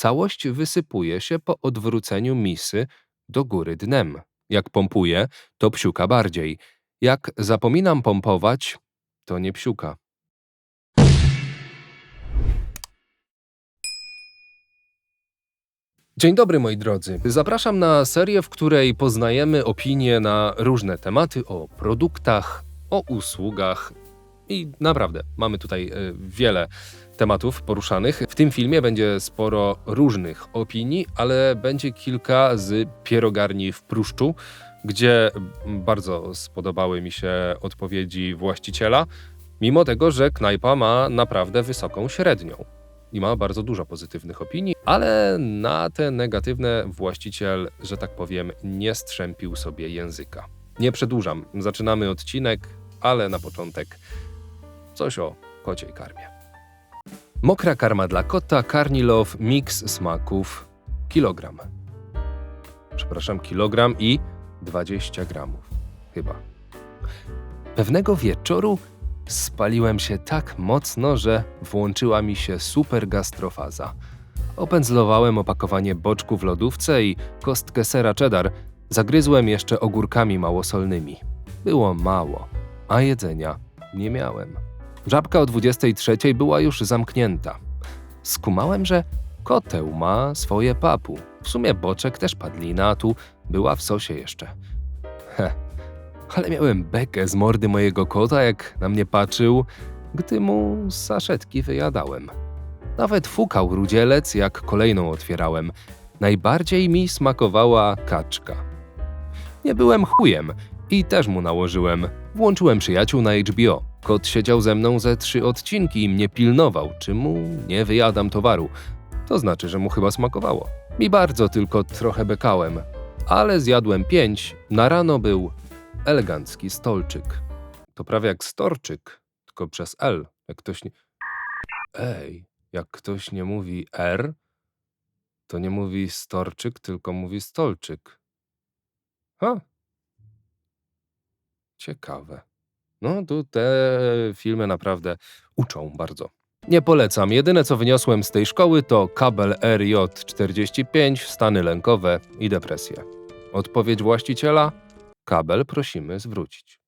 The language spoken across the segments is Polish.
całość wysypuje się po odwróceniu misy do góry dnem. Jak pompuję, to psiuka bardziej. Jak zapominam pompować, to nie psiuka. Dzień dobry moi drodzy. Zapraszam na serię, w której poznajemy opinie na różne tematy o produktach, o usługach i naprawdę mamy tutaj e, wiele tematów poruszanych. W tym filmie będzie sporo różnych opinii, ale będzie kilka z pierogarni w Pruszczu, gdzie bardzo spodobały mi się odpowiedzi właściciela, mimo tego, że knajpa ma naprawdę wysoką średnią i ma bardzo dużo pozytywnych opinii, ale na te negatywne właściciel, że tak powiem, nie strzępił sobie języka. Nie przedłużam, zaczynamy odcinek, ale na początek coś o kociej karmie. Mokra karma dla kota Carnilow Mix smaków kilogram. Przepraszam, kilogram i 20 gramów. Chyba. Pewnego wieczoru spaliłem się tak mocno, że włączyła mi się super gastrofaza. Opędzlowałem opakowanie boczku w lodówce i kostkę sera cheddar. Zagryzłem jeszcze ogórkami małosolnymi. Było mało, a jedzenia nie miałem. Żabka o 23 była już zamknięta. Skumałem, że koteł ma swoje papu. W sumie boczek też padlina, a tu była w sosie jeszcze. Heh. Ale miałem bekę z mordy mojego kota, jak na mnie patrzył, gdy mu saszetki wyjadałem. Nawet fukał rudzielec, jak kolejną otwierałem. Najbardziej mi smakowała kaczka. Nie byłem chujem i też mu nałożyłem. Włączyłem przyjaciół na HBO. Kot siedział ze mną ze trzy odcinki i mnie pilnował, czy mu nie wyjadam towaru. To znaczy, że mu chyba smakowało. Mi bardzo tylko trochę bekałem, ale zjadłem pięć. Na rano był elegancki stolczyk. To prawie jak storczyk, tylko przez L. Jak ktoś nie... Ej, jak ktoś nie mówi R, to nie mówi storczyk, tylko mówi stolczyk. Ha! Ciekawe. No, tu te filmy naprawdę uczą bardzo. Nie polecam. Jedyne co wyniosłem z tej szkoły to kabel RJ45, stany lękowe i depresję. Odpowiedź właściciela? Kabel prosimy zwrócić.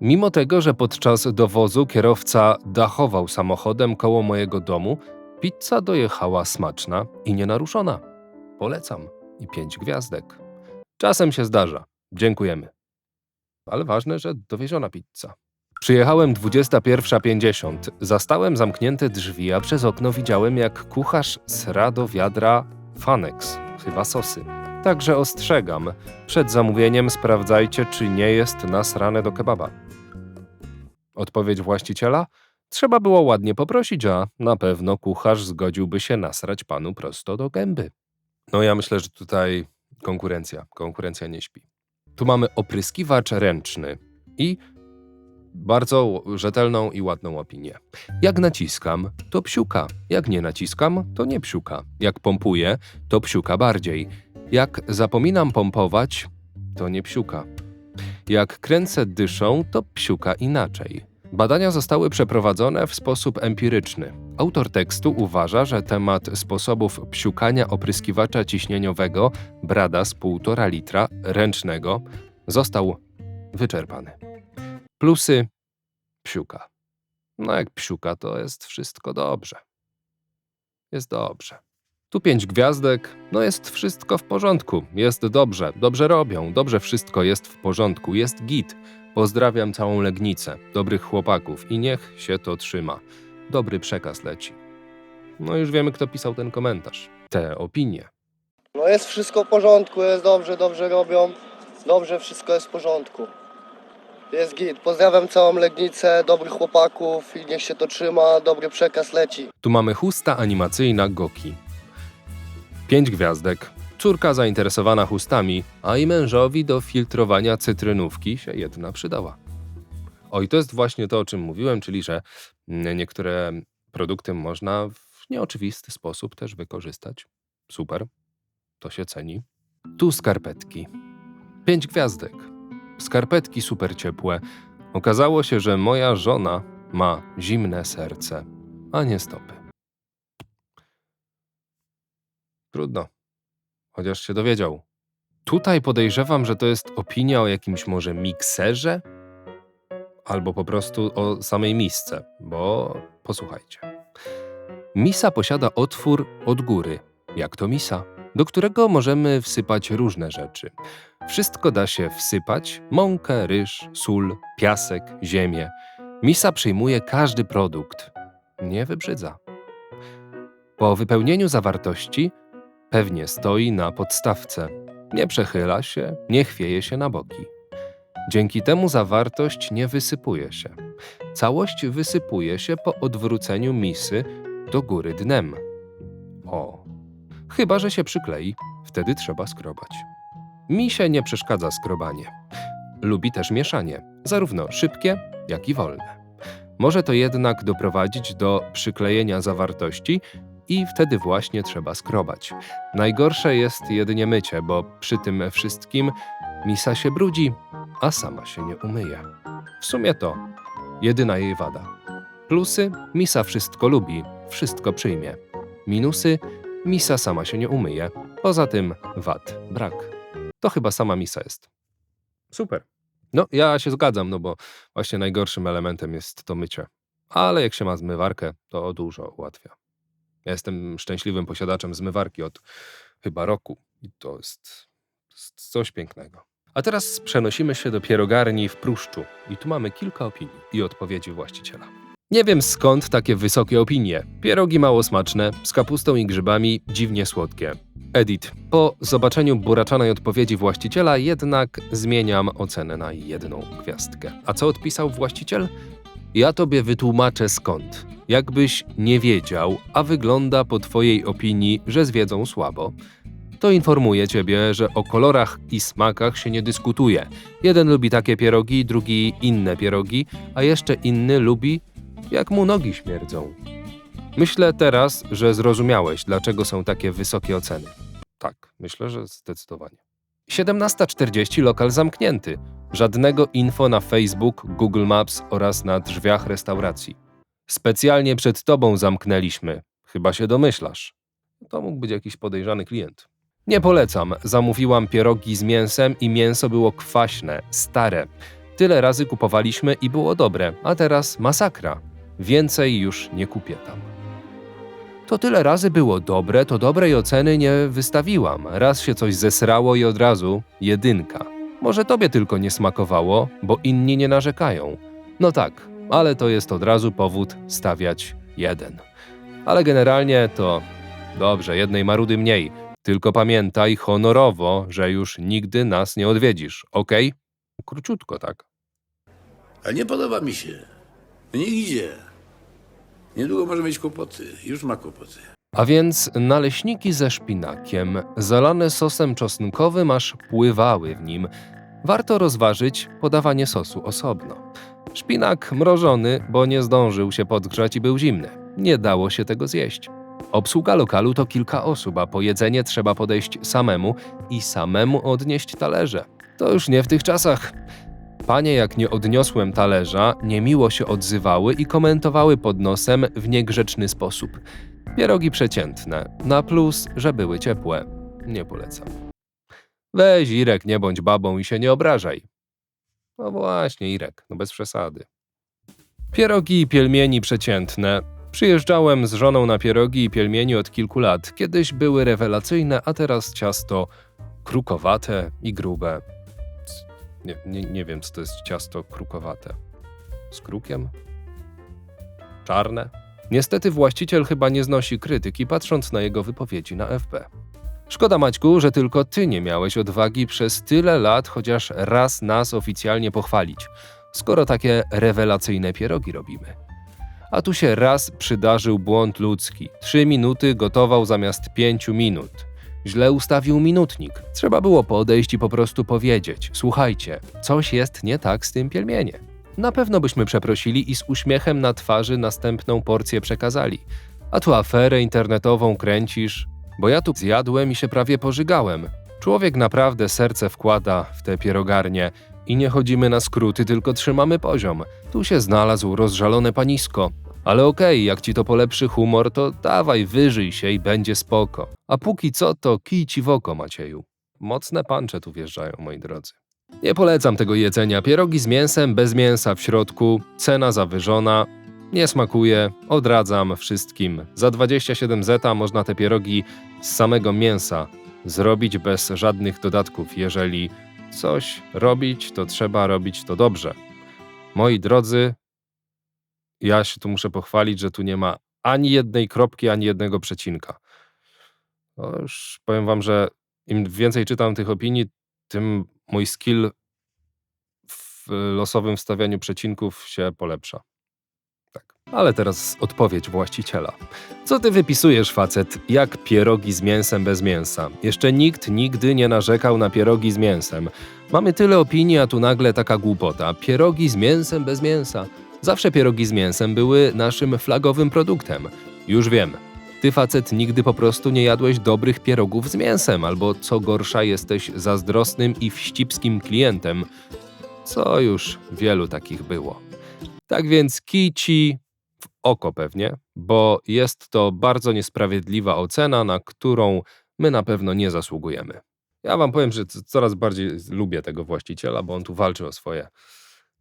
Mimo tego, że podczas dowozu kierowca dachował samochodem koło mojego domu, pizza dojechała smaczna i nienaruszona. Polecam. I pięć gwiazdek. Czasem się zdarza. Dziękujemy. Ale ważne, że dowieziona pizza. Przyjechałem 21.50. Zastałem zamknięte drzwi, a przez okno widziałem, jak kucharz sra do wiadra Fanex, chyba sosy. Także ostrzegam, przed zamówieniem sprawdzajcie, czy nie jest nasrane do kebaba. Odpowiedź właściciela? Trzeba było ładnie poprosić, a na pewno kucharz zgodziłby się nasrać panu prosto do gęby. No ja myślę, że tutaj konkurencja, konkurencja nie śpi. Tu mamy opryskiwacz ręczny i bardzo rzetelną i ładną opinię. Jak naciskam, to psiuka. Jak nie naciskam, to nie psiuka. Jak pompuję, to psiuka bardziej. Jak zapominam pompować, to nie psiuka. Jak kręcę dyszą, to psiuka inaczej. Badania zostały przeprowadzone w sposób empiryczny. Autor tekstu uważa, że temat sposobów psiukania opryskiwacza ciśnieniowego Brada z 1,5 litra ręcznego został wyczerpany. Plusy psiuka. No jak psiuka, to jest wszystko dobrze. Jest dobrze. Tu pięć gwiazdek, no jest wszystko w porządku, jest dobrze, dobrze robią, dobrze wszystko jest w porządku, jest git. Pozdrawiam całą Legnicę, dobrych chłopaków i niech się to trzyma. Dobry przekaz leci. No już wiemy, kto pisał ten komentarz. Te opinie. No jest wszystko w porządku, jest dobrze, dobrze robią. Dobrze, wszystko jest w porządku. Jest git. Pozdrawiam całą Legnicę, dobrych chłopaków i niech się to trzyma, dobry przekaz leci. Tu mamy chusta animacyjna Goki. Pięć gwiazdek. Córka zainteresowana chustami, a i mężowi do filtrowania cytrynówki się jedna przydała. O i to jest właśnie to, o czym mówiłem, czyli że mm, niektóre produkty można w nieoczywisty sposób też wykorzystać. Super, to się ceni. Tu skarpetki. Pięć gwiazdek. Skarpetki super ciepłe. Okazało się, że moja żona ma zimne serce, a nie stopy. Trudno. Chociaż się dowiedział. Tutaj podejrzewam, że to jest opinia o jakimś może mikserze? Albo po prostu o samej misce, bo posłuchajcie. Misa posiada otwór od góry, jak to misa, do którego możemy wsypać różne rzeczy. Wszystko da się wsypać: mąkę, ryż, sól, piasek, ziemię. Misa przyjmuje każdy produkt. Nie wybrzydza. Po wypełnieniu zawartości pewnie stoi na podstawce. Nie przechyla się, nie chwieje się na boki. Dzięki temu zawartość nie wysypuje się. Całość wysypuje się po odwróceniu misy do góry dnem. O, chyba że się przyklei, wtedy trzeba skrobać. Misie nie przeszkadza skrobanie. Lubi też mieszanie, zarówno szybkie, jak i wolne. Może to jednak doprowadzić do przyklejenia zawartości i wtedy właśnie trzeba skrobać. Najgorsze jest jedynie mycie, bo przy tym wszystkim misa się brudzi, a sama się nie umyje. W sumie to jedyna jej wada. Plusy misa wszystko lubi, wszystko przyjmie. Minusy misa sama się nie umyje. Poza tym wad brak. To chyba sama misa jest. Super. No, ja się zgadzam, no bo właśnie najgorszym elementem jest to mycie. Ale jak się ma zmywarkę, to dużo ułatwia. Ja jestem szczęśliwym posiadaczem zmywarki od chyba roku i to jest, to jest coś pięknego. A teraz przenosimy się do pierogarni w Pruszczu i tu mamy kilka opinii i odpowiedzi właściciela. Nie wiem skąd takie wysokie opinie. Pierogi mało smaczne, z kapustą i grzybami dziwnie słodkie. Edit. Po zobaczeniu buraczanej odpowiedzi właściciela jednak zmieniam ocenę na jedną gwiazdkę. A co odpisał właściciel? Ja tobie wytłumaczę skąd. Jakbyś nie wiedział, a wygląda po twojej opinii, że z wiedzą słabo, to informuję ciebie, że o kolorach i smakach się nie dyskutuje. Jeden lubi takie pierogi, drugi inne pierogi, a jeszcze inny lubi, jak mu nogi śmierdzą. Myślę teraz, że zrozumiałeś, dlaczego są takie wysokie oceny. Tak, myślę, że zdecydowanie. 17.40 lokal zamknięty. Żadnego info na Facebook, Google Maps oraz na drzwiach restauracji. Specjalnie przed tobą zamknęliśmy. Chyba się domyślasz. To mógł być jakiś podejrzany klient. Nie polecam. Zamówiłam pierogi z mięsem i mięso było kwaśne, stare. Tyle razy kupowaliśmy i było dobre, a teraz masakra. Więcej już nie kupię tam. To tyle razy było dobre, to dobrej oceny nie wystawiłam. Raz się coś zesrało i od razu jedynka. Może tobie tylko nie smakowało, bo inni nie narzekają. No tak, ale to jest od razu powód stawiać jeden. Ale generalnie to dobrze, jednej marudy mniej. Tylko pamiętaj honorowo, że już nigdy nas nie odwiedzisz, okej? Króciutko tak. Ale nie podoba mi się. Niech idzie. Niedługo może mieć kłopoty. Już ma kłopoty. A więc naleśniki ze szpinakiem, zalane sosem czosnkowym, aż pływały w nim. Warto rozważyć podawanie sosu osobno. Szpinak mrożony, bo nie zdążył się podgrzać i był zimny. Nie dało się tego zjeść. Obsługa lokalu to kilka osób, a po jedzenie trzeba podejść samemu i samemu odnieść talerze. To już nie w tych czasach. Panie, jak nie odniosłem talerza, niemiło się odzywały i komentowały pod nosem w niegrzeczny sposób. Pierogi przeciętne, na plus, że były ciepłe. Nie polecam. Weź Irek, nie bądź babą i się nie obrażaj. No właśnie, Irek, no bez przesady. Pierogi i pielmieni przeciętne. Przyjeżdżałem z żoną na pierogi i pielmieni od kilku lat. Kiedyś były rewelacyjne, a teraz ciasto krukowate i grube. Nie, nie, nie wiem, co to jest ciasto krukowate. Z krukiem? Czarne? Niestety właściciel chyba nie znosi krytyki, patrząc na jego wypowiedzi na FB. Szkoda, Maćku, że tylko ty nie miałeś odwagi przez tyle lat chociaż raz nas oficjalnie pochwalić, skoro takie rewelacyjne pierogi robimy. A tu się raz przydarzył błąd ludzki. Trzy minuty gotował zamiast pięciu minut. Źle ustawił minutnik. Trzeba było podejść i po prostu powiedzieć: Słuchajcie, coś jest nie tak z tym pielmieniem. Na pewno byśmy przeprosili i z uśmiechem na twarzy następną porcję przekazali. A tu aferę internetową kręcisz, bo ja tu zjadłem i się prawie pożygałem. Człowiek naprawdę serce wkłada w te pierogarnie i nie chodzimy na skróty, tylko trzymamy poziom. Tu się znalazł rozżalone panisko, Ale okej, jak ci to polepszy humor, to dawaj, wyżyj się i będzie spoko. A póki co, to kij ci w oko, Macieju. Mocne pancze tu wjeżdżają, moi drodzy. Nie polecam tego jedzenia. Pierogi z mięsem, bez mięsa w środku, cena zawyżona. Nie smakuje, odradzam wszystkim. Za 27 zeta można te pierogi z samego mięsa zrobić bez żadnych dodatków. Jeżeli coś robić, to trzeba robić to dobrze. Moi drodzy, ja się tu muszę pochwalić, że tu nie ma ani jednej kropki, ani jednego przecinka. To już powiem wam, że im więcej czytam tych opinii, tym mój skill w losowym wstawianiu przecinków się polepsza. Tak. Ale teraz odpowiedź właściciela. Co ty wypisujesz, facet, jak pierogi z mięsem bez mięsa? Jeszcze nikt nigdy nie narzekał na pierogi z mięsem. Mamy tyle opinii, a tu nagle taka głupota. Pierogi z mięsem bez mięsa. Zawsze pierogi z mięsem były naszym flagowym produktem. Już wiem. Ty, facet, nigdy po prostu nie jadłeś dobrych pierogów z mięsem, albo co gorsza, jesteś zazdrosnym i wścibskim klientem. Co już wielu takich było. Tak więc kij ci w oko pewnie, bo jest to bardzo niesprawiedliwa ocena, na którą my na pewno nie zasługujemy. Ja wam powiem, że coraz bardziej lubię tego właściciela, bo on tu walczy o swoje.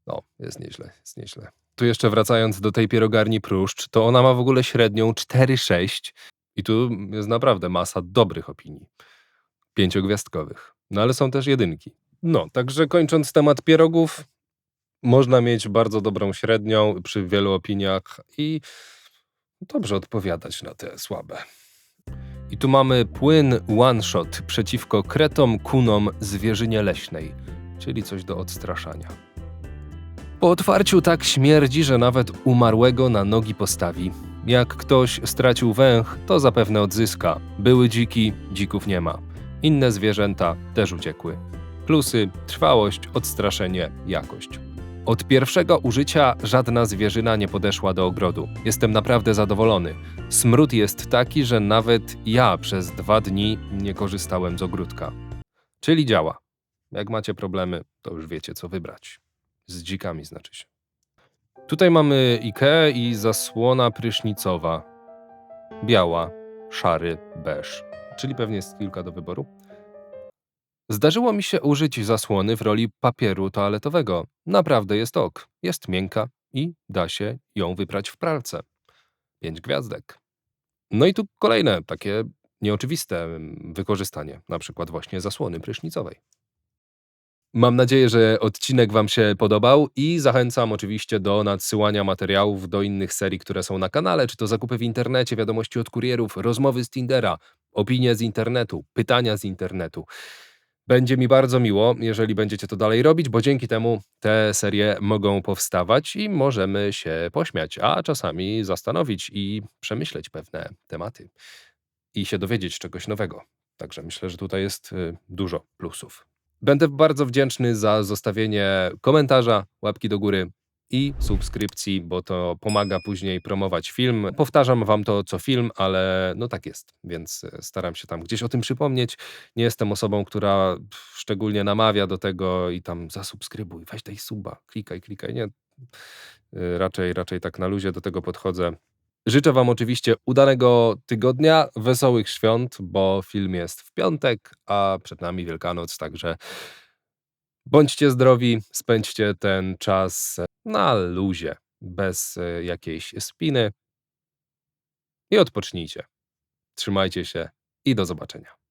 No, jest nieźle, jest nieźle. Tu jeszcze wracając do tej pierogarni Pruszcz, to ona ma w ogóle średnią 4,6 i tu jest naprawdę masa dobrych opinii. Pięciogwiazdkowych. No ale są też jedynki. No, także kończąc temat pierogów, można mieć bardzo dobrą średnią przy wielu opiniach i dobrze odpowiadać na te słabe. I tu mamy płyn One Shot przeciwko kretom, kunom, zwierzynie leśnej, czyli coś do odstraszania. Po otwarciu tak śmierdzi, że nawet umarłego na nogi postawi. Jak ktoś stracił węch, to zapewne odzyska. Były dziki, dzików nie ma. Inne zwierzęta też uciekły. Plusy: trwałość, odstraszenie, jakość. Od pierwszego użycia żadna zwierzyna nie podeszła do ogrodu. Jestem naprawdę zadowolony. Smród jest taki, że nawet ja przez dwa dni nie korzystałem z ogródka. Czyli działa. Jak macie problemy, to już wiecie, co wybrać. Z dzikami znaczy się. Tutaj mamy Ikea i zasłona prysznicowa. Biała, szary, beż. Czyli pewnie jest kilka do wyboru. Zdarzyło mi się użyć zasłony w roli papieru toaletowego. Naprawdę jest ok. Jest miękka i da się ją wyprać w pralce. Pięć gwiazdek. No i tu kolejne takie nieoczywiste mm, wykorzystanie, na przykład właśnie zasłony prysznicowej. Mam nadzieję, że odcinek Wam się podobał i zachęcam oczywiście do nadsyłania materiałów do innych serii, które są na kanale, czy to zakupy w internecie, wiadomości od kurierów, rozmowy z Tindera, opinie z internetu, pytania z internetu. Będzie mi bardzo miło, jeżeli będziecie to dalej robić, bo dzięki temu te serie mogą powstawać i możemy się pośmiać, a czasami zastanowić i przemyśleć pewne tematy i się dowiedzieć czegoś nowego. Także myślę, że tutaj jest y, dużo plusów. Będę bardzo wdzięczny za zostawienie komentarza, łapki do góry i subskrypcji, bo to pomaga później promować film. Powtarzam wam to co film, ale no tak jest, więc e, staram się tam gdzieś o tym przypomnieć. Nie jestem osobą, która szczególnie namawia do tego i tam zasubskrybuj, weź daj suba, klikaj, klikaj. Nie, Y, raczej, raczej tak na luzie do tego podchodzę. Życzę Wam oczywiście udanego tygodnia, wesołych świąt, bo film jest w piątek, a przed nami Wielkanoc, także bądźcie zdrowi, spędźcie ten czas na luzie, bez e, jakiejś spiny i odpocznijcie. Trzymajcie się i do zobaczenia.